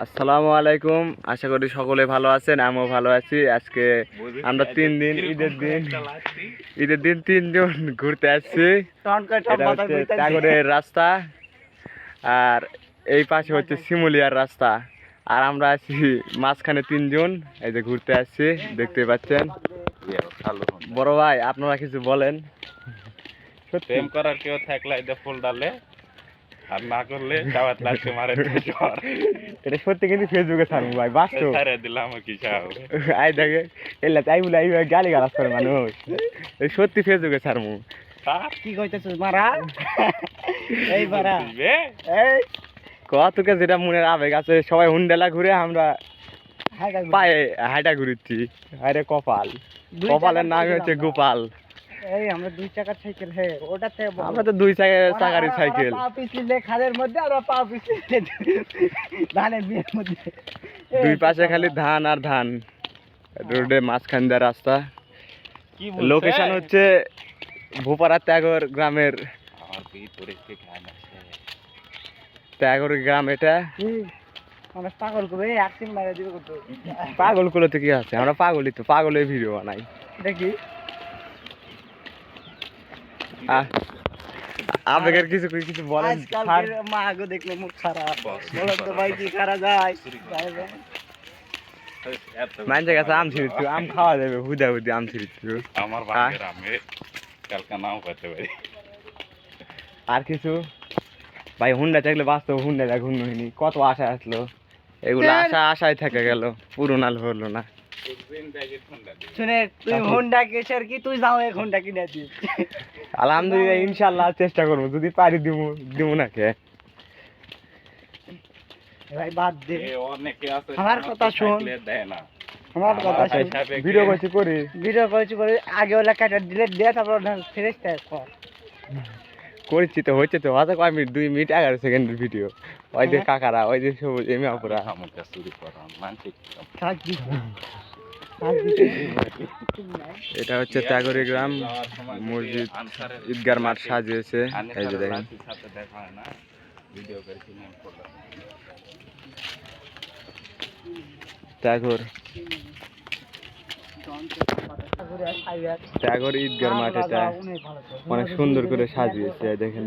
আসসালামু আলাইকুম। আশা করি সকলে ভালো আছেন আমিও ভালো আছি। আজকে আমরা তিন দিন ঈদের দিন ঈদের দিন তিনজন ঘুরতে আসছি। টাগরের রাস্তা। আর এই পাশে হচ্ছে শিমুলিয়ার রাস্তা। আর আমরা আছি মাঝখানে তিনজন এই যে ঘুরতে আসছি দেখতে পাচ্ছেন। বড় ভাই আপনারা কিছু বলেন। প্রেম করার কেউ থাকলে এই যে ফুল ডালে। আর না করলে দাওয়াত লাগছে মারে জ্বর। এটা সত্যি কিন্তু ফেসবুকে ছাড়বো ভাই বাস্তব। ছাড়ে দিলাম কি চাও আই দেখে এলা তাই বলে আই গালি গালাজ করে মানুষ। এই সত্যি ফেসবুকে ছাড়মু তার কি কইতেছিস মারা? এই মারা। এই কতকে যেটা মনের আবেগ আছে সবাই হুন্ডেলা ঘুরে আমরা পায়ে হাইটা ঘুরছি আরে কপাল। কপালের নাম হচ্ছে গোপাল। এই আমরা দুই চাকার সাইকেল হে ওটাতে আমরা তো দুই চাকারই সাইকেল। পা পিছলে খালের মধ্যে আর পা পিছলে ধানের বিয়ের মধ্যে। দুই পাশে খালি ধান আর ধান। রোডে মাঝখান দেওয়া রাস্তা। লোকেশন হচ্ছে ভোপারা ত্যাগর গ্রামের ত্যাগর গ্রাম এটা। পাগল করে পাগল গুলোতে কি আছে? আমরা পাগলই তো পাগলের ভিডিও বানাই। দেখি আবেগের কিছু কিছু বলেন। মা আগো দেখলে মুখ খারাপ। তো ভাই কি খারাপ যায়? মানুষের কাছে আম ছিঁড়িচ্ছু আম খাওয়া যাবে হুদা হুদি আম ছিঁড়িচ্ছু আমার আমি কালকে নাও পারি। আর কিছু? ভাই হুন্ডা থাকলে বাস্তব হুন্ডা ঘুরনো হয়নি কত আশা আসলো। এগুলো আশা আশায় থেকে গেল আর হলো না। একদিন ব্যাগে ঠান্ডা দিবে শুনে তুই হোন্ডা কেসার কি তুই যাও এক হোন্ডা কিনে দিস আলহামদুলিল্লাহ ইনশাল্লাহ চেষ্টা করব যদি পারি দিব দিব না কে। ভাই বাদ দে। এ অনেকে আছে আমার কথা শোন। আমার কথা আচ্ছা, শুন ভিডিও করছি করি। ভিডিও করেছি করে। আগে ওলা কাটা দিলে দে তারপর ফ্রেশ কর। করেছি তো হচ্ছে তো। হয়তো কয় মিনিট? দুই মিনিট এগারো সেকেন্ডের ভিডিও। ওই যে কাকারা ওই যে সবুজ এমি আপুরা। আমাকে চুরি করা মানসিক থাকবি এটা হচ্ছে ত্যাগরি গ্রাম, মসজিদ, ঈদগার মাঠ সাজিয়েছে। এই যে দেখেন। ট্যাগর ট্যাগর ঈদগার মাঠ এটা অনেক সুন্দর করে সাজিয়েছে দেখেন।